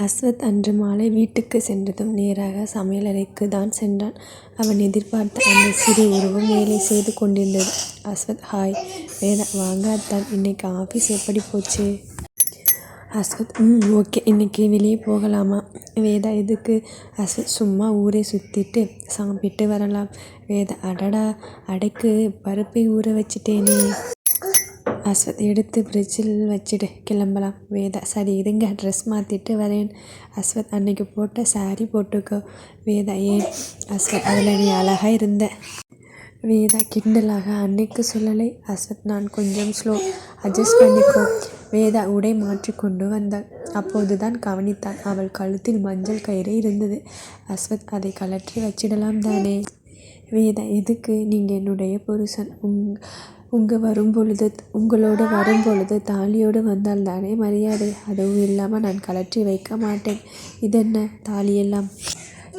அஸ்வத் அன்று மாலை வீட்டுக்குச் சென்றதும் நேராக சமையலறைக்கு தான் சென்றான். அவன் எதிர்பார்த்த அந்த சிறு உருவம் வேலை செய்து கொண்டிருந்தது. அஸ்வத் ஹாய். வேதா வாங்க அத்தான். இன்னைக்கு ஆபீஸ் எப்படி போச்சு? அஸ்வத் ம் ஓகே. இன்னைக்கு வெளியே போகலாமா? வேதா எதுக்கு? அஸ்வத் சும்மா ஊரை சுத்திட்டு சாப்பிட்டு வரலாம். வேதா அடடா அடைக்கு பருப்பை ஊற வச்சிட்டேனே. அஸ்வத் எடுத்து பிரிட்ஜில் வச்சுடு கிளம்பலாம். வேதா சரி இருங்க ட்ரெஸ் மாற்றிட்டு வரேன். அஸ்வத் அன்னைக்கு போட்ட சாரி போட்டுக்கோ. வேதா ஏன்? அஸ்வத் அதில் நீ அழகாக இருந்த. வேதா கிண்டலாக அன்னைக்கு சொல்லலை. அஸ்வத் நான் கொஞ்சம் ஸ்லோ. அட்ஜஸ்ட் பண்ணிக்கோ. வேதா உடை மாற்றி கொண்டு வந்தாள். அப்போது தான் கவனித்தான் அவள் கழுத்தில் மஞ்சள் கயிறு இருந்தது. அஸ்வத் அதை கழற்றி வச்சிடலாம் தானே. வேதா எதுக்கு? நீங்கள் என்னுடைய புருஷன். உங்கள் வரும்பொழுது உங்களோடு வரும்பொழுது தாலியோடு வந்தால் தானே மரியாதை. அதுவும் இல்லாமல் நான் கழற்றி வைக்க மாட்டேன். இதென்ன தாலியெல்லாம்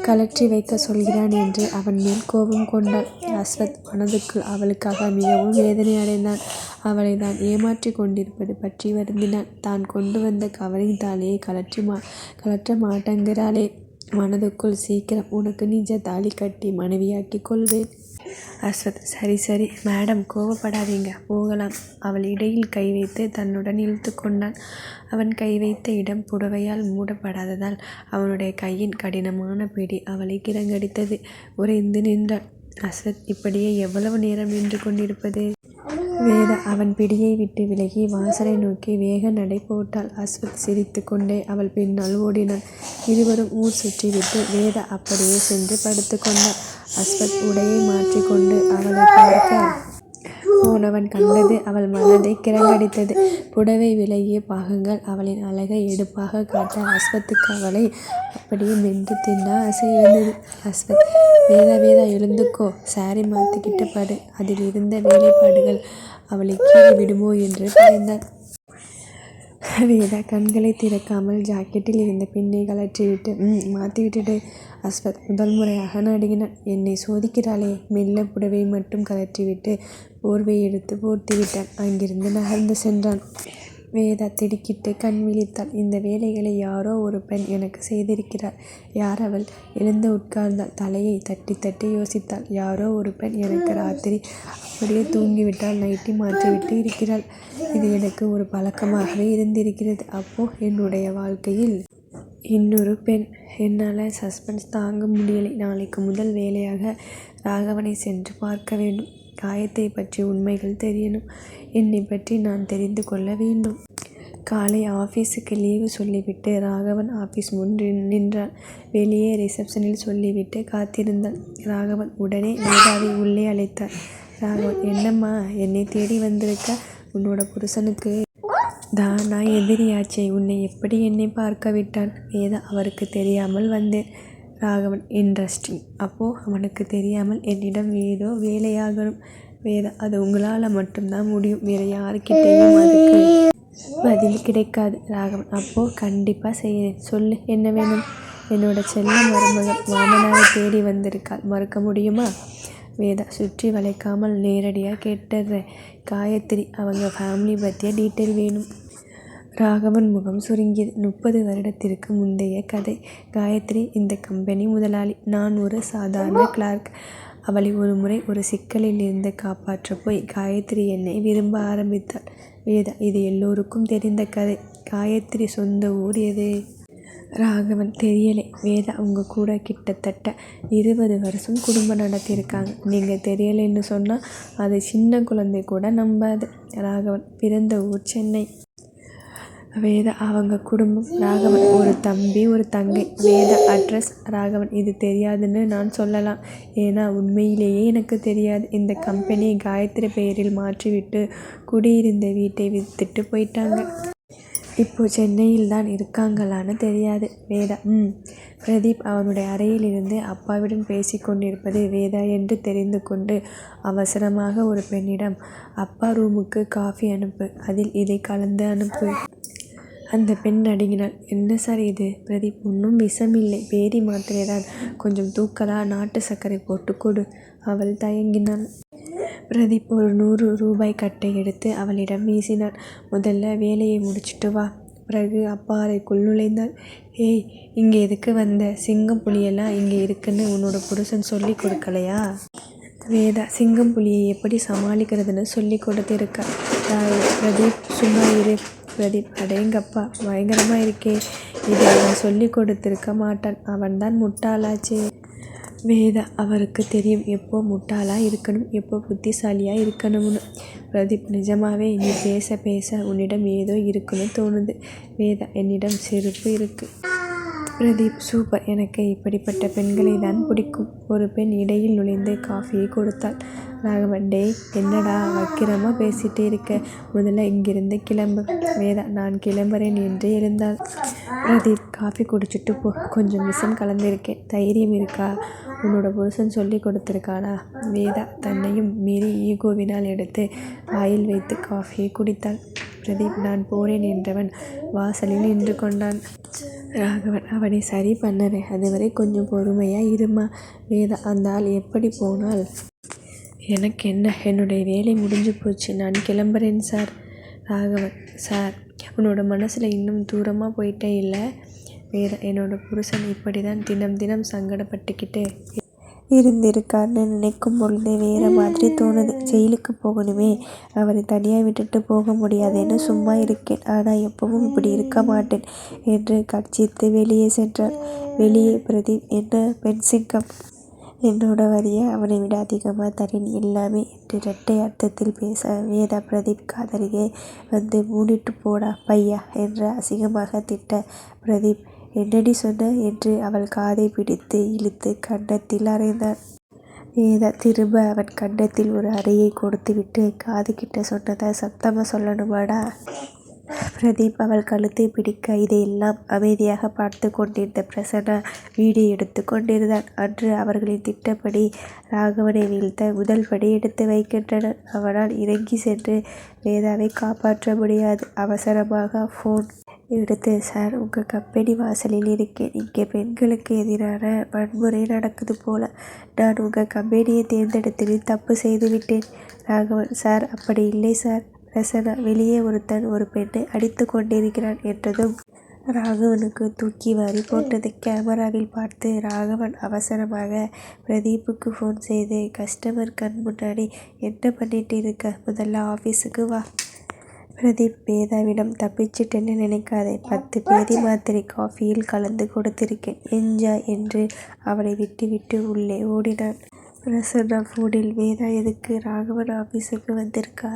கழற்றி வைக்க சொல்கிறான் என்று அவன் மேல் கோபம் கொண்டாள். அஸ்வத் மனதுக்குள் அவளுக்காக மிகவும் வேதனை அடைந்தான். அவளை தான் ஏமாற்றி கொண்டிருப்பது பற்றி வருந்தினான். தான் கொண்டு வந்த கவரிங் தாலியை கழற்ற மாட்டேங்கிறாளே. மனதுக்குள் சீக்கிரம் உனக்கு நிஜ தாலி கட்டி மனைவியாக்கி கொள்வேன். அஸ்வத் சரி சரி மேடம் கோபப்படாதீங்க போகலாம். அவள் இடையில் கை வைத்து தன்னுடன் இழுத்து கொண்டான். அவன் கை வைத்த இடம் புடவையால் மூடப்படாததால் அவனுடைய கையின் கடினமான பிடி அவளை கிரங்கடித்தது. உறைந்து நின்றாள். அஸ்வத் இப்படியே எவ்வளவு நேரம் நின்று கொண்டிருப்பது? வேதா அவன் பிடியை விட்டு விலகி வாசலை நோக்கி வேக நடை போட்டாள். அஸ்வத் சிரித்து கொண்டே அவள் பின்னால் ஓடினான். இருவரும் ஊர் சுற்றிவிட்டு வேதா அப்படியே சென்று படுத்து கொண்டாள். அஸ்வத் உடையை மாற்றிக்கொண்டு கொண்டு பார்க்க போனவன் கண்டது அவள் மனதை கிரங்கடித்தது. புடவை விலகிய பாகங்கள் அவளின் அழகை எடுப்பாக காட்ட அஸ்வத்துக்கு அவளை அப்படியே மென்று தின்ன ஆசை இருந்தது. அஸ்வத் வேதா வேதா எழுந்துக்கோ. சாரி மாற்றிக்கிட்ட பாடு அதில் இருந்த வேலைப்பாடுகள் அவளைக் கீழே விடுமோ என்று பயந்தான். வேதா கண்களை திறக்காமல் ஜாக்கெட்டில் இருந்த பின்னை கழற்றிவிட்டு ம் மாத்திவிட்டுடு. அஸ்வத் முதல் முறையாக நடுங்கினான். என்னை சோதிக்கிறாளே. மெல்ல புடவை மட்டும் கழற்றிவிட்டு போர்வை எடுத்து போர்த்திவிட்டான். அங்கிருந்து நகர்ந்து சென்றான். வேதா திடுக்கிட்டு கண் விழித்தாள். இந்த வேலைகளை யாரோ ஒரு பெண் எனக்குச் செய்திருக்கிறாள். யார் அவள்? எழுந்து உட்கார்ந்தாள். தலையைத் தட்டித் தட்டி யோசித்தாள். யாரோ ஒரு பெண் எனக்கு ராத்திரி அப்படியே தூங்கிவிட்டால் நைட்டி மாற்றிவிட்டு இருக்கிறாள். இது எனக்கு ஒரு பழக்கமாகவே இருந்திருக்கிறது. அப்போ என்னுடைய வாழ்க்கையில் இன்னொரு பெண். என்னால சஸ்பென்ஸ் தாங்க முடியலை. நாளைக்கு முதல் வேலையாக ராகவனைச் சென்று பார்க்க வேண்டும். காயத்தை பற்றி உண்மைகள் தெரியணும். என்னை பற்றி நான் தெரிந்து கொள்ள வேண்டும். காலை ஆஃபீஸுக்கு லீவு சொல்லிவிட்டு ராகவன் ஆஃபீஸ் முன் நின்றான். வெளியே ரிசப்ஷனில் சொல்லிவிட்டு காத்திருந்தான். ராகவன் உடனே வேதாவை உள்ளே அழைத்தார். ராகவன் என்னம்மா என்னை தேடி வந்திருக்க? உன்னோட புருஷனுக்கு தான் நான் எதிரியாச்சே. உன்னை எப்படி என்னை பார்க்க விட்டான்? வேதா அவருக்கு தெரியாமல் வந்தேன். ராகவன் இன்ட்ரெஸ்டிங் அப்போது அவனுக்கு தெரியாமல் என்னிடம் ஏதோ வேலையாகணும். வேதா அது உங்களால் மட்டும்தான் முடியும். வேறு யாருக்கிட்டேயும் அதுக்கு பதில் கிடைக்காது. ராகவன் அப்போது கண்டிப்பாக செய்கிறேன் சொல்லு என்ன வேணும்? என்னோட செல்ல மருமகள் மாமனாரைத் தேடி வந்திருக்காள். மறுக்க முடியுமா? வேதா சுற்றி வளைக்காமல் நேரடியாக கேட்டுடுறேன் காயத்ரி அவங்க ஃபேமிலி பற்றிய டீட்டெயில் வேணும். ராகவன் முகம் சுருங்கியது. முப்பது வருடத்திற்கு முந்தைய கதை. காயத்ரி இந்த கம்பெனி முதலாளி. நான் ஒரு சாதாரண கிளார்க். அவளை ஒருமுறை ஒரு சிக்கலில் இருந்து காப்பாற்றப் போய் காயத்ரி என்னை விரும்ப ஆரம்பித்தாள். வேதா இது எல்லோருக்கும் தெரிந்த கதை. காயத்ரி சொந்த ஊர் எது? ராகவன் தெரியலை. வேதா உங்க கூட கிட்டத்தட்ட இருபது வருஷம் குடும்பம் நடத்தியிருக்காங்க. நீங்க தெரியலைன்னு சொன்னா அதை சின்னக் குழந்தை கூட நம்பாது. ராகவன் பிறந்த ஊர் சென்னை. வேதா அவங்க குடும்பம்? ராகவன் ஒரு தம்பி ஒரு தங்கை. வேதா அட்ரஸ்? ராகவன் இது தெரியாதுன்னு நான் சொல்லலாம். ஏன்னா உண்மையிலேயே எனக்கு தெரியாது. இந்த கம்பெனியை காயத்ரி பெயரில் மாற்றிவிட்டு குடியிருந்த வீட்டை வித்துட்டு போயிட்டாங்க. இப்போது சென்னையில் தான் இருக்காங்களான்னு தெரியாது. வேதா ம். பிரதீப் அவனுடைய அறையிலிருந்து அப்பாவிடம் பேசிக் கொண்டிருப்பது வேதா என்று தெரிந்து கொண்டு அவசரமாக ஒரு பெண்ணிடம் அப்பா ரூமுக்கு காஃபி அனுப்பு. அதில் இதை கலந்து அனுப்பு. அந்த பெண் நடுங்கினாள். என்ன சார் இது? பிரதீப் ஒன்றும் விஷமில்லை. பேதி மாத்திரைதான். கொஞ்சம் தூக்கலா? நாட்டு சர்க்கரை போட்டு கொடு. அவள் தயங்கினாள். பிரதீப் ஒரு நூறு ரூபாய் கட்டை எடுத்து அவளிடம் வீசினான். முதல்ல வேலையை முடிச்சுட்டு வா. பிறகு அப்பா அறைக்குள் நுழைந்தாள். ஏய். இங்கே எதுக்கு வந்த? சிங்கம் புலியெல்லாம் இங்கே இருக்குன்னு உன்னோட புருஷன் சொல்லிக் கொடுக்கலையா? வேதா சிங்கம் புலியை எப்படி சமாளிக்கிறதுன்னு சொல்லிக் கொடுத்துருக்கா பிரதீப் சும்மா இரு. பிரதீப் அடேங்கப்பா பயங்கரமாக இருக்கே. இதை அவன் சொல்லிக் கொடுத்திருக்க மாட்டான். அவன்தான் முட்டாளாச்சே. வேதா அவருக்கு தெரியும் எப்போ முட்டாளாக இருக்கணும் எப்போ புத்திசாலியாக இருக்கணும்னு. பிரதீப் நிஜமாவே நீ பேச பேச உன்னிடம் ஏதோ இருக்குன்னு தோணுது. வேதா என்னிடம் செருப்பு இருக்குது பிரதீப் சூப்பர் எனக்கு இப்படிப்பட்ட பெண்களை தான் பிடிக்கும். ஒரு பெண் இடையில் நுழைந்து காஃபியை கொடுத்தாள். ராகவன் டேய் என்னடா வக்கிரமாக பேசிகிட்டே இருக்க. முதல்ல இங்கிருந்து கிளம்பு. வேதா நான் கிளம்புறேன் என்று எழுந்தாள். பிரதீப் காஃபி குடிச்சிட்டு போ. கொஞ்சம் விஷம் கலந்திருக்கேன். தைரியம் இருக்கா? உன்னோட புருஷன் சொல்லிக் கொடுத்துருக்கானா வேதா தன்னையும் மீறி ஈகோவினால் எடுத்து வாயில் வைத்து காஃபியை குடித்தாள். பிரதீப் நான் போறேன் என்றவன் வாசலில் நின்று கொண்டான். ராகவன் அவனை சரி பண்ணறேன். அதுவரை கொஞ்சம் பொறுமையாக இருமா வேதா அந்த ஆள் எப்படி போனால் எனக்கு என்ன என்னுடைய வேலை முடிஞ்சு போச்சு. நான் கிளம்புறேன் சார். ராகவன் சார் உன்னோட மனசில் இன்னும் தூரமாக போயிட்டே இல்லை வேறு என்னோடய புருஷன் இப்படி தான் தினம் தினம் சங்கடப்பட்டுக்கிட்டு இருந்திருக்கார்னு நினைக்கும் பொழுதே வேற மாதிரி தோணுது. ஜெயிலுக்கு போகணுமே. அவரை தனியாக விட்டுட்டு போக முடியாதுன்னு சும்மா இருக்கேன். ஆனால் எப்பவும் இப்படி இருக்க மாட்டேன் என்று கட்சித்து வெளியே சென்றார் வெளியே பிரதீப் என்ன பெண் சிங்கம். என்னோட வரியை அவனை விட அதிகமாக தரேன் எல்லாமே என்று இரட்டை அர்த்தத்தில் பேச வேதா பிரதீப் காதலியை வந்து மூடிட்டு போடா பையா என்று அசிங்கமாக திட்ட பிரதீப் என்னடி சொன்ன என்று அவள் காதை பிடித்து இழுத்து கன்னத்தில் அறைந்தான். வேதா திரும்ப அவன் கன்னத்தில் ஒரு அறையை கொடுத்துவிட்டு காது கிட்ட சொன்னதை சத்தமாக சொல்லணுமாடா? பிரதீப் அவள் கழுத்தை பிடிக்க இதையெல்லாம் அமைதியாக பார்த்துக் கொண்டிருந்த பிரசன்னா வீடியோ எடுத்துக் கொண்டிருந்தான். அன்று அவர்களின் திட்டப்படி ராகவனை வீழ்த்த முதல் படி எடுத்து வைக்கின்றனர். அவனால் இறங்கி சென்று வேதாவை காப்பாற்ற முடியாது. அவசரமாக போன் எடுத்து சார் உங்க கம்பெனி வாசலில் இருக்கேன். இங்கே பெண்களுக்கு எதிரான வன்முறை நடக்குது போல. நான் உங்க கம்பெனியை தேர்ந்தெடுத்ததில் தப்பு செய்துவிட்டேன். ராகவன் சார் அப்படி இல்லை சார். ரசனா வெளியே ஒருத்தன் ஒரு பெண்ணை அடித்துக் கொண்டிருக்கிறான் என்றதும் ராகவனுக்கு தூக்கி வாரி போட்டது. கேமராவில் பார்த்து ராகவன் அவசரமாக பிரதீப்புக்கு போன் செய்து கஸ்டமர் கண் முன்னாடி என்ன பண்ணிட்டு இருக்க முதல்ல ஆஃபீஸுக்கு வா. பிரதீப் வேதாவிடம் தப்பிச்சிட்டேன்னு நினைக்காதே. பத்து பேதி மாத்திரை காஃபியில் கலந்து கொடுத்திருக்கேன். என்ஜாய் என்று அவளை விட்டுவிட்டு உள்ளே ஓடினான். பிரசன்னா போனில் வேதா எதுக்கு ராகவன் ஆஃபீஸுக்கு வந்திருக்கா?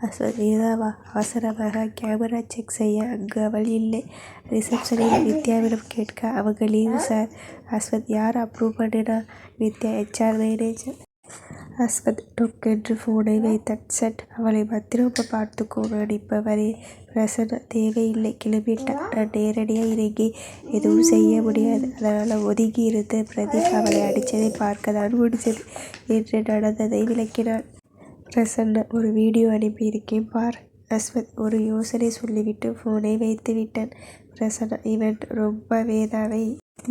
அவசரமாக கேமரா செக் செய்ய அங்கு அவள் இல்லை. ரிசப்ஷனில் வித்யாவிடம் கேட்க அவங்க லீவு சார். அஸ்வத் யார் அப்ரூவ் பண்ணினா? Vidya HR R. Manager. Ashwath டொக்கென்று போனை வைத்தான். சட் அவளை பத்திரமா பார்த்துக்கோ நான் இப்ப வரேன். பிரசன்னா தேவையில்லை கிளம்பிட்டா. நான் நேரடியா இறங்கி எதுவும் செய்ய முடியாது. அதனால ஒதுங்கி இருந்த பிரதீப் அவளை அடிச்சதை பார்க்கத்தான் முடிஞ்சது என்று நடந்ததை விளக்கினான். பிரசன்னா ஒரு வீடியோ அனுப்பியிருக்கேன் பார். அஸ்வத் ஒரு யோசனை சொல்லிவிட்டு ஃபோனை வைத்து விட்டான் ரசனா இவன் ரொம்ப வேதாவை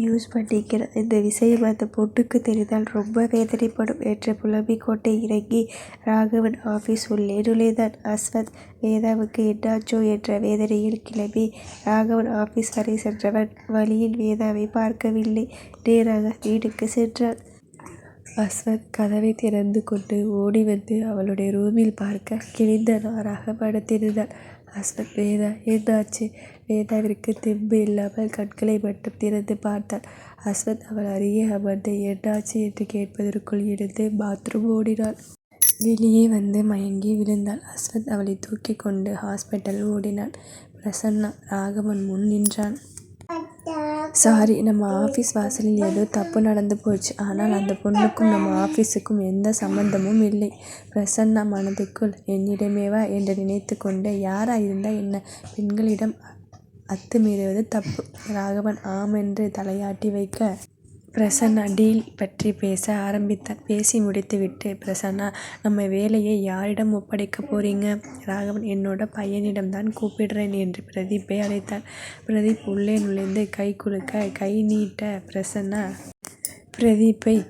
யூஸ் பண்ணிக்கிறான். இந்த விஷயம் அந்த பொண்ணுக்கு தெரிந்தால் ரொம்ப வேதனைப்படும் என்று புலம்பிக் கொண்டே இறங்கி ராகவன் ஆஃபீஸ் உள்ளே நுழைந்தான். அஸ்வத் வேதாவுக்கு என்னாச்சோ என்ற வேதனையில் கிளம்பி ராகவன் ஆஃபீஸ் வரை சென்றவன் வழியில் வேதாவை பார்க்கவில்லை. நேராக வீட்டுக்கு சென்றான். அஸ்வத் கதவை திறந்து கொண்டு ஓடி வந்து அவளுடைய ரூமில் பார்க்க கிழிந்த நாராக படுத்திருந்தாள். அஸ்வத் வேதா என்னாச்சு? வேதாவிற்கு தெம்பு இல்லாமல் கண்களை மட்டும் திறந்து பார்த்தான். அஸ்வத் அவள் அருகே அமர்ந்து என்னாச்சு என்று கேட்பதற்குள் எழுந்து பாத்ரூம் ஓடினாள். வெளியே வந்து மயங்கி விழுந்தாள். அஸ்வத் அவளை தூக்கி கொண்டு ஹாஸ்பிட்டல் ஓடினான். பிரசன்னா ராகவன் முன் நின்றான். சாரி நம்ம ஆஃபீஸ் வாசலில் ஏதோ தப்பு நடந்து போச்சு. ஆனால் அந்த பொண்ணுக்கும் நம்ம ஆஃபீஸுக்கும் எந்த சம்பந்தமும் இல்லை. பிரசன்னா மனதுக்குள் என்னிடமேவா என்று நினைத்து கொண்டே யாரா இருந்தால் என்ன பெண்களிடம் அத்துமீறுவது தப்பு. ராகவன் ஆமென்று தலையாட்டி வைக்க பிரசன்னா டீல் பற்றி பேச ஆரம்பித்தார். பேசி முடித்துவிட்டு பிரசன்னா நம்ம வேலையை யாரிடம் ஒப்படைக்கப் போறீங்க? ராகவன் என்னோட பையனிடம் தான் கூப்பிடுறேன் என்று பிரதீப்பை அழைத்தார். பிரதீப் உள்ளே நுழைந்து கை குலுக்க கை நீட்ட பிரசன்னா பிரதீப்பை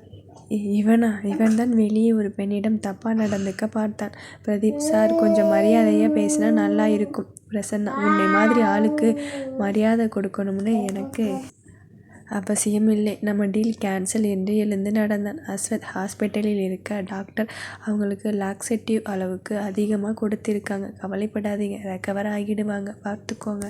இ- இவனா? இவன்தான் வெளியே ஒரு பெண்ணிடம் தப்பாக நடந்துக்க பார்த்தான். பிரதீப் சார் கொஞ்சம் மரியாதையாக பேசினா நல்லா இருக்கும். பிரசன்னா உன்னை மாதிரி ஆளுக்கு மரியாதை கொடுக்கணும்னு எனக்கு அவசியமில்லை நம்ம டீல் கேன்சல் என்று எழுந்து நடந்தான். அஸ்வத் ஹாஸ்பிட்டலில் இருக்க டாக்டர் அவங்களுக்கு லாக்ஸெட்டிவ் அளவுக்கு அதிகமாக கொடுத்திருக்காங்க. கவலைப்படாதீங்க ரெக்கவர் ஆகிடுவாங்க. பார்த்துக்கோங்க.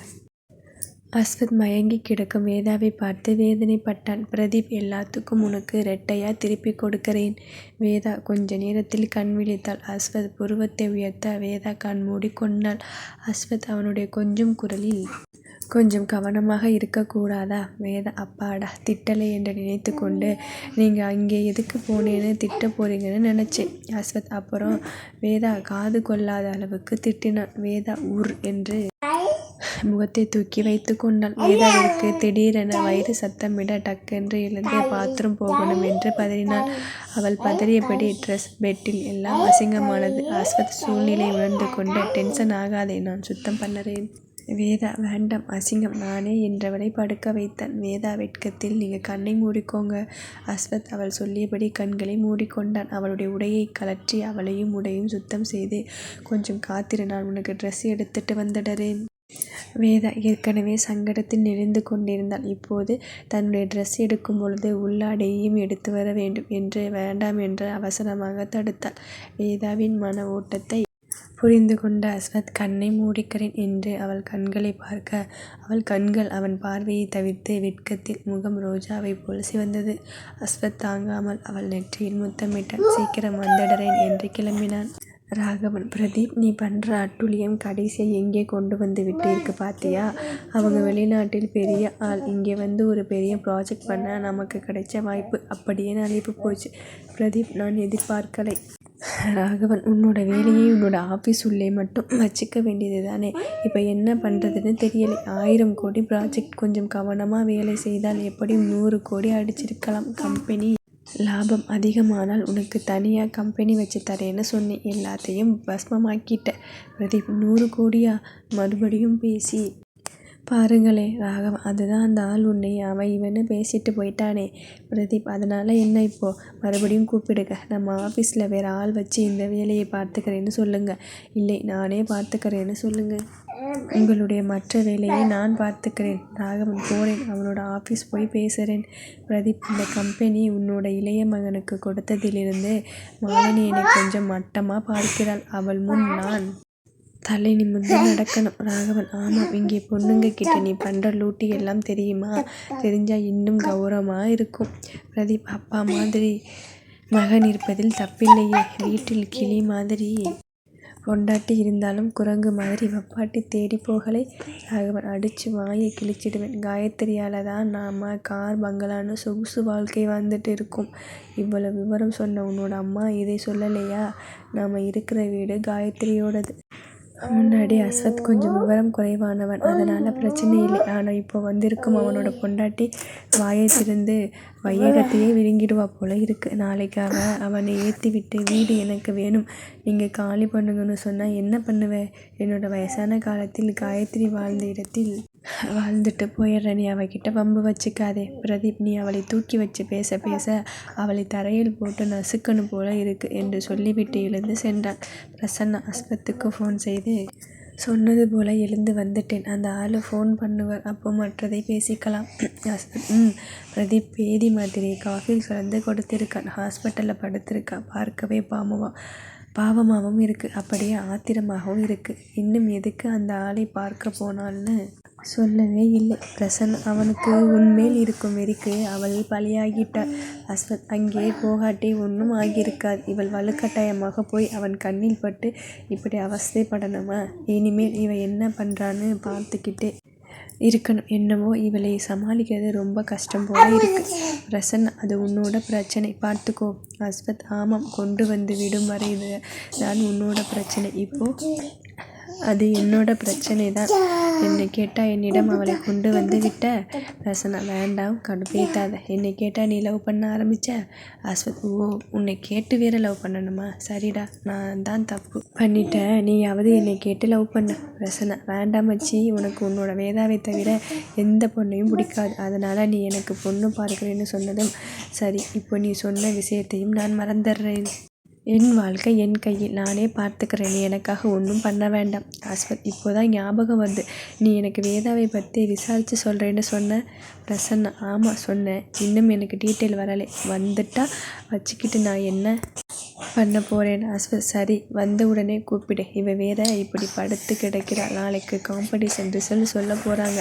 அஸ்வத் மயங்கி கிடக்கும் வேதாவை பார்த்து வேதனைப்பட்டான். பிரதீப் எல்லாத்துக்கும் உனக்கு ரெட்டையா திருப்பி கொடுக்கிறேன். வேதா கொஞ்ச நேரத்தில் கண் விழித்தாள். அஸ்வத் புருவத்தை உயர்த்த வேதா கண் மூடிக்கொண்டாள். அஸ்வத் அவனுடைய கொஞ்சம் குரலில் கொஞ்சம் கவனமாக இருக்கக்கூடாதா? வேதா அப்பாடா திட்டலை என்று நினைத்து கொண்டு நீங்கள் அங்கே எதுக்கு போனேன்னு திட்ட போகிறீங்கன்னு நினச்சேன். அஸ்வத் அப்புறம் வேதா காது கொள்ளாத அளவுக்கு திட்டினான். வேதா உர் என்று முகத்தை தூக்கி வைத்து கொண்டாள். வேதாவிற்கு திடீரென வயிறு சத்தமிட டக்கென்று எழுந்து பாத்ரூம் போகணும் என்று பதறினாள். அவள் பதறியபடி ட்ரெஸ் பெட்டில் எல்லாம் அசிங்கமானது. அஸ்வத் சூழ்நிலை உணர்ந்து கொண்டு டென்ஷன் ஆகாதே நான் சுத்தம் பண்ணுறேன். வேதா வேண்டாம் அசிங்கம். நானே என்றவளை படுக்க வைத்தான். வேதா வெட்கத்தில் நீங்கள் கண்ணை மூடிக்கோங்க. அஸ்வத் அவள் சொல்லியபடி கண்களை மூடிக்கொண்டான். அவளுடைய உடையை கலற்றி அவளையும் உடையும் சுத்தம் செய்து கொஞ்சம் காத்திரு நான் உனக்கு ட்ரெஸ் எடுத்துட்டு வந்துடுறேன். வேதா ஏற்கனவே சங்கடத்தில் நெளிந்து கொண்டிருந்தாள். இப்போது தன்னுடைய ட்ரெஸ் எடுக்கும் பொழுது உள்ளாடையையும் எடுத்து வர வேண்டும் என்று வேண்டாம் என்று அவசரமாக தடுத்தாள். வேதாவின் மன ஓட்டத்தை புரிந்து கொண்ட அஸ்வத் கண்ணை மூடிக்கிறேன் என்று அவள் கண்களை பார்க்க அவள் கண்கள் அவன் பார்வையை தவிர்த்து வெட்கத்தில் முகம் ரோஜாவை போல் சிவந்தது. அஸ்வத் தாங்காமல் அவள் நெற்றியில் முத்தமிட்டான். சீக்கிரம் வந்திடறேன் என்று கிளம்பினான். ராகவன் பிரதீப் நீ பண்ணுற அட்டுழியம் கடைசியை எங்கே கொண்டு வந்து விட்டு இருக்கு பார்த்தியா அவங்க வெளிநாட்டில் பெரிய ஆள். இங்கே வந்து ஒரு பெரிய ப்ராஜெக்ட் பண்ண நமக்கு கிடைச்ச வாய்ப்பு. அப்படியே நலிப்பு போச்சு. பிரதீப் நான் எதிர்பார்க்கலை. ராகவன் உன்னோட வேலையை உன்னோட ஆஃபீஸ் உள்ளே மட்டும் வச்சுக்க வேண்டியது தானே இப்போ என்ன பண்ணுறதுன்னு தெரியலை. ஆயிரம் கோடி ப்ராஜெக்ட் கொஞ்சம் கவனமாக வேலை செய்தால் எப்படியும் நூறு கோடி அடிச்சிருக்கலாம் கம்பெனி லாபம் அதிகமானால் உனக்கு தனியாக கம்பெனி வச்சு தரேன்னு சொன்னேன். எல்லாத்தையும் பஸ்மமாக்கிட்ட. பிரதீப் நூறு கோடியா? மறுபடியும் பேசி. பாருங்களே ராகவன் அதுதான் அந்த ஆள் உன்னை அவன் இவன்னு பேசிட்டு போயிட்டானே. பிரதீப் அதனால் என்ன இப்போ? மறுபடியும் கூப்பிடுங்க. நம்ம ஆஃபீஸில் வேறு ஆள் வச்சு இந்த வேலையை பார்த்துக்கிறேன்னு சொல்லுங்கள் இல்லை நானே பார்த்துக்கிறேன்னு சொல்லுங்கள் உங்களுடைய மற்ற வேலையை நான் பார்த்துக்கிறேன். ராகவன் போகிறேன் அவனோட ஆஃபீஸ் போய் பேசுகிறேன் பிரதீப் இந்த கம்பெனி உன்னோட இளைய மகனுக்கு கொடுத்ததிலிருந்து மாலினி என்னை கொஞ்சம் மட்டமாக பார்க்கிறாள். அவள் முன் நான் தலை நிமிர்ந்து நடக்கணும். ராகவன் ஆமாம் இங்கே பொண்ணுங்க கிட்ட நீ பண்ணுற லூட்டி எல்லாம் தெரியுமா? தெரிஞ்சால் இன்னும் கௌரவமாக இருக்கும். பிரதீப் அப்பா மாதிரி மகன் இருப்பதில் தப்பில்லையே. வீட்டில் கிளி மாதிரி பொண்டாட்டி இருந்தாலும் குரங்கு மாதிரி வப்பாட்டி தேடி போகலை. ராகவன் அடித்து வாயை கிழிச்சிடுவேன். காயத்ரியால் தான் நாம் கார் பங்களான்னு சொகுசு வாழ்க்கை வந்துட்டு இருக்கோம். இவ்வளவு விவரம் சொன்ன உன்னோட அம்மா இதை சொல்லலையா? நாம் இருக்கிற வீடு காயத்ரியோடது. முன்னாடி அஸ்வத் கொஞ்சம் விவரம் குறைவானவன். அதனால் பிரச்சனை இல்லை. ஆனால் இப்போ வந்திருக்கும் அவனோட பொண்டாட்டி வாயை திறந்து வையகத்தையே விழுங்கிடுவா போல இருக்கு. நாளைக்கு அவ அவனை ஏற்றி விட்டு வீடு எனக்கு வேணும். நீங்கள் காலி பண்ணுங்கன்னு சொன்னால் என்ன பண்ணுவேன் என்னோட வயசான காலத்தில் காயத்ரி வாழ்ந்த இடத்தில் வாழ்ந்துட்டு போயிடுற நீ அவகிட்ட வம்பு வச்சுக்காதே. பிரதீப் நீ அவளை தூக்கி வச்சு பேச பேச அவளை தரையில் போட்டு நசுக்கணும் போல இருக்கு என்று சொல்லிவிட்டு எழுந்து சென்றான் பிரசன்னா அஸ்வத்துக்கு ஃபோன் செய்து சொன்னது போல எழுந்து வந்துட்டேன். அந்த ஆள் ஃபோன் பண்ணுவார். அப்போ மற்றதை பேசிக்கலாம். ம் பிரதீப் பேதி மாதிரி காஃபில் கலந்து கொடுத்திருக்கான். ஹாஸ்பிட்டலில் படுத்திருக்கா. பார்க்கவே பாமவா பாவமாகவும் இருக்குது அப்படியே ஆத்திரமாகவும் இருக்குது இன்னும் எதுக்கு அந்த ஆளை பார்க்க போனால்னு சொல்லவே இல்லை. பிரசன் அவனுக்கு உன்மேல் இருக்கும் வெறிக்கு அவள் பலியாகிட்டாள் அஸ்வத் அங்கே போகாட்டி ஒன்றும் ஆகியிருக்காது. இவள் வலுக்கட்டாயமாக போய் அவன் கண்ணில் பட்டு இப்படி அவஸ்தைப்படணுமா? இனிமேல் இவன் என்ன பண்ணுறான்னு பார்த்துக்கிட்டே இருக்கணும். என்னவோ இவளை சமாளிக்கிறது ரொம்ப கஷ்டம் போல இருக்கு. பிரசன் அது உன்னோட பிரச்சனை. பார்த்துக்கோ. அஸ்வத் ஆமாம் கொண்டு வந்து விடும் வரை இது தான் உன்னோட பிரச்சனை. இப்போ அது என்னோட பிரச்சனை தான் என்னை கேட்டால் என்னிடம் அவளை கொண்டு வந்து விட்ட. ரசனா வேண்டாம் கடுப்பேத்தாத. என்னை கேட்டால் நீ லவ் பண்ண ஆரம்பிச்ச? அஸ்வத் ஓ உன்னை கேட்டு வேற லவ் பண்ணணுமா? சரிடா நான் தான் தப்பு பண்ணிட்டேன். நீயாவது என்னை கேட்டு லவ் பண்ண. ரசனா வேண்டாம் மச்சி. உனக்கு உன்னோட வேதாவை தவிர எந்த பொண்ணையும் பிடிக்காது. அதனால் நீ எனக்கு பொண்ணு பார்க்குறேன்னு சொன்னதும் சரி. இப்போ நீ சொன்ன விஷயத்தையும் நான் மறந்துடுறேன். என் வாழ்க்கை என் கையில். நானே பார்த்துக்கிறேன். நீ எனக்காக ஒன்றும் பண்ண வேண்டாம். அஸ்வத் இப்போதான் ஞாபகம் வருது. நீ எனக்கு வேதாவை பற்றி விசாரித்து சொல்கிறேன்னு சொன்ன பிரசன்னா. ஆமாம் சொன்னேன். இன்னும் எனக்கு டீட்டெயில் வரலை. வந்துட்டா வச்சுக்கிட்டு நான் என்ன பண்ண போகிறேன் அஸ்வத் சரி வந்த உடனே கூப்பிடு. இவ வேற இப்படி படுத்து கிடக்கிறாள் நாளைக்கு காம்படிஷன் ரிசல்ட் சொல்ல போகிறாங்க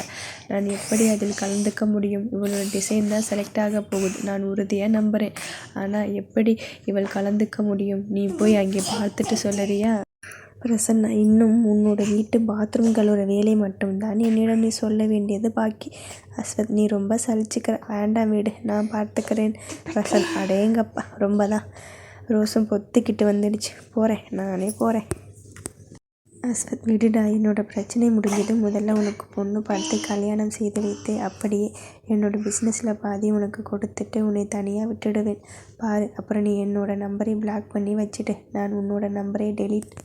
நான் எப்படி அதில் கலந்துக்க முடியும்? இவளோட டிசைன் தான் செலக்ட் ஆக போகுது. நான் உறுதியாக நம்புகிறேன் ஆனால் எப்படி இவள் கலந்துக்க முடியும்? நீ போய் அங்கே பார்த்துட்டு சொல்லறியா? பிரசன்னா இன்னும் உன்னோட வீட்டு பாத்ரூம்களோட வேலை மட்டும்தான் என்னிடம் நீ சொல்ல வேண்டியது பாக்கி. அஸ்வத் நீ ரொம்ப சலிச்சுக்கிற. வேண்டாம் வீடு நான் பார்த்துக்கிறேன். பிரசன் அடேங்கப்பா ரொம்ப தான் ரோஸும் பொத்திக்கிட்டு வந்துடுச்சு. போகிறேன் நானே போகிறேன் அஸ்வத் விடுடா. என்னோடய பிரச்சனை முடிஞ்சதும் முதல்ல உனக்கு பொண்ணு பார்த்து கல்யாணம் செய்து வைத்து அப்படியே என்னோட பிஸ்னஸில் பாதி உனக்கு கொடுத்துட்டு உன்னை தனியாக விட்டுடுவேன். பாரு. அப்புறம் நீ என்னோடய நம்பரை பிளாக் பண்ணி வச்சுட்டு நான் உன்னோட நம்பரை டெலிட்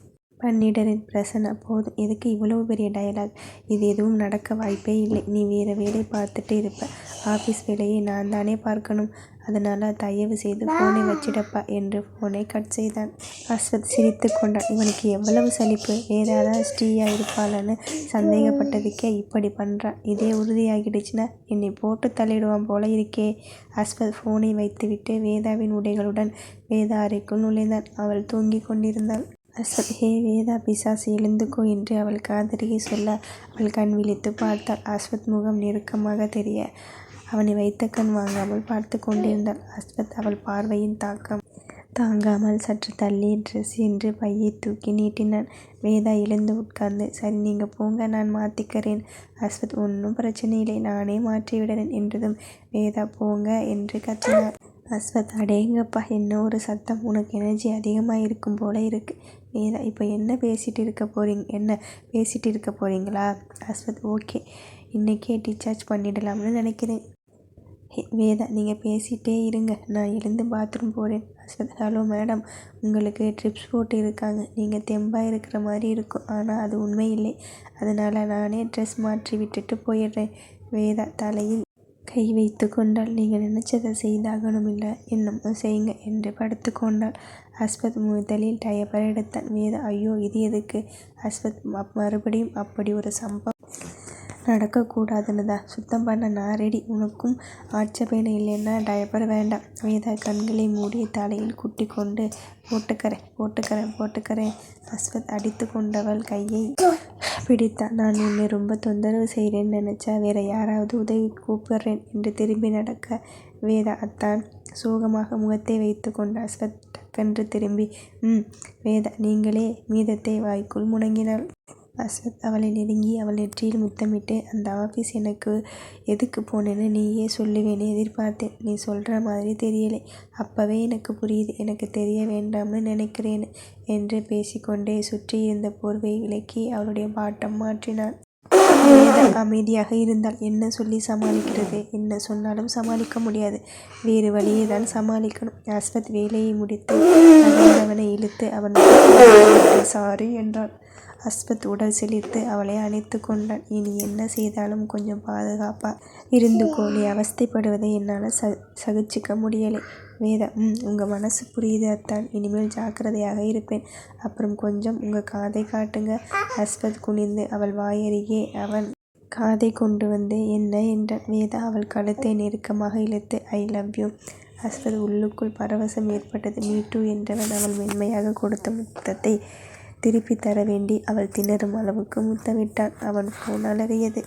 பன்னிடரின் பிரசன் போதும் எதுக்கு இவ்வளோ பெரிய டயலாக் இது எதுவும் நடக்க வாய்ப்பே இல்லை. நீ வேறு வேலை பார்த்துட்டு இருப்ப. ஆஃபீஸ் வேலையை நான் தானே பார்க்கணும். அதனால் தயவு செய்து ஃபோனை வச்சிடப்பா என்று ஃபோனை கட் செய்தான். அஸ்வத் சிரித்து கொண்டான். இவனுக்கு எவ்வளவு சலிப்பு? ஏதாவது ஸ்ரீயாக ஸ்ரீயா இருப்பாளன்னு சந்தேகப்பட்டதுக்கே இப்படி பண்ணுறான் இதே உறுதியாகிடுச்சுன்னா என்னை போட்டு தள்ளிடுவான் போல இருக்கே. அஸ்வத் ஃபோனை வைத்துவிட்டு வேதாவின் உடைகளுடன் வேதா அறைக்குள் நுழைந்தான். அவள் தூங்கிக் கொண்டிருந்தாள். ஹே வேதா பிசாசு எழுந்துக்கோ என்று அவள் காதலியை சொல்ல அவள் கண் விழித்து பார்த்தாள். அஸ்வத் முகம் நெருக்கமாக தெரிய அவனை வைத்த கண் வாங்காமல் பார்த்து கொண்டிருந்தாள். அஸ்வத் அவள் பார்வையின் தாக்கம் தாங்காமல் சற்று தள்ளி ட்ரெஸ் என்று பையை தூக்கி நீட்டினான். வேதா எழுந்து உட்கார்ந்து சரி நீங்கள் போங்க நான் மாற்றிக்கிறேன் அஸ்வத் ஒன்றும் பிரச்சனை இல்லை நானே மாற்றிவிடுறேன் என்றதும் வேதா போங்க என்று கத்தினார் அஸ்வத் அடேங்கப்பா என்ன ஒரு சத்தம்? உனக்கு எனர்ஜி அதிகமாக இருக்கும் போல இருக்கு. வேதா இப்போ என்ன பேசிகிட்டு இருக்க போகிறீங்க என்ன பேசிகிட்டு இருக்க போகிறீங்களா அஸ்வத் ஓகே. இன்றைக்கே டிஸ்சார்ஜ் பண்ணிடலாம்னு நினைக்கிறேன். வேதா நீங்கள் பேசிகிட்டே இருங்க. நான் எழுந்து பாத்ரூம் போகிறேன் அஸ்வத் ஹலோ மேடம். உங்களுக்கு ட்ரிப்ஸ் போட்டு இருக்காங்க. நீங்கள் தெம்பாக இருக்கிற மாதிரி இருக்கும். ஆனால் அது உண்மை இல்லை. அதனால் நானே ட்ரெஸ் மாற்றி விட்டுட்டு போயிடுறேன். வேதா தலையில் கை வைத்து கொண்டால் நீங்கள் நினச்சதை செய்தாகணும் இல்லை இன்னும் செய்யுங்க என்று படுத்து கொண்டாள். அஸ்வத் முதலில் டயபர் எடுத்தான். வேதா ஐயோ இது எதுக்கு? அஸ்வத் மறுபடியும் அப்படி ஒரு சம்பவம் நடக்கக்கூடாதுன்னு தான். சுத்தம் பண்ண நான் ரெடி உனக்கும் ஆட்சேபனை இல்லைன்னா டயப்பர் வேண்டாம். வேதா கண்களை மூடி தலையில் குட்டி கொண்டு போட்டுக்கிறேன் போட்டுக்கிறேன் போட்டுக்கிறேன். அஸ்வத் அடித்து கொண்டவள் கையை பிடித்தான். நான் உன்னை ரொம்ப தொந்தரவு செய்கிறேன்னு நினச்சா வேற யாராவது உதவி கூப்பிடுறேன் என்று திரும்பி நடக்க வேதா அத்தான் சோகமாக முகத்தை வைத்து கொண்டு அஸ்வத் டக்கென்று திரும்பி ம் வேதா நீங்களே மீதத்தை வாய்க்குள் முடங்கினாள் அசத் அவளை நெருங்கி அவள் நெற்றியில் முத்தமிட்டு அந்த ஆஃபீஸ் எனக்கு எதுக்கு போனேன்னு நீயே சொல்லுவேன்னு எதிர்பார்த்தேன். நீ சொல்கிற மாதிரி தெரியலை. அப்போவே எனக்கு புரியுது. எனக்கு தெரிய வேண்டாம்னு நினைக்கிறேன்னு என்று பேசிக்கொண்டே சுற்றி இருந்த போர்வை விலக்கி அவளுடைய பாட்டம் மாற்றினான். அமைதியாக இருந்தால் என்ன சொல்லி சமாளிக்கிறது? என்ன சொன்னாலும் சமாளிக்க முடியாது. வேறு வழியை தான் சமாளிக்கணும். அஸ்வத் வேலையை முடித்து அவனை இழுத்து அவன் சாரி என்றான் அஸ்வத் உடல் செழித்து அவளை அணைத்து கொண்டான். இனி என்ன செய்தாலும் கொஞ்சம் பாதுகாப்பாக இருந்து கோழி அவஸ்தைப்படுவதை என்னால் ச சகிச்சுக்க முடியலை. வேதா ம் உங்கள் மனசு புரியுது அத்தான். இனிமேல் ஜாக்கிரதையாக இருப்பேன். அப்புறம் கொஞ்சம் உங்க காதை காட்டுங்க. அஸ்வத் குனிந்து அவள் வாயருகே அவன் காதை கொண்டு வந்து என்ன என்றான். வேதா அவள் கழுத்தை நெருக்கமாக இழுத்து ஐ லவ் யூ. அஸ்வத் உள்ளுக்குள் பரவசம் ஏற்பட்டது. மீ டூ என்றவன் அவள் மென்மையாக கொடுத்த முத்தத்தை திருப்பித் தர வேண்டி அவள் திணறும் அளவுக்கு முத்தமிட்டான். அவன் ஃபோன் அலறியது.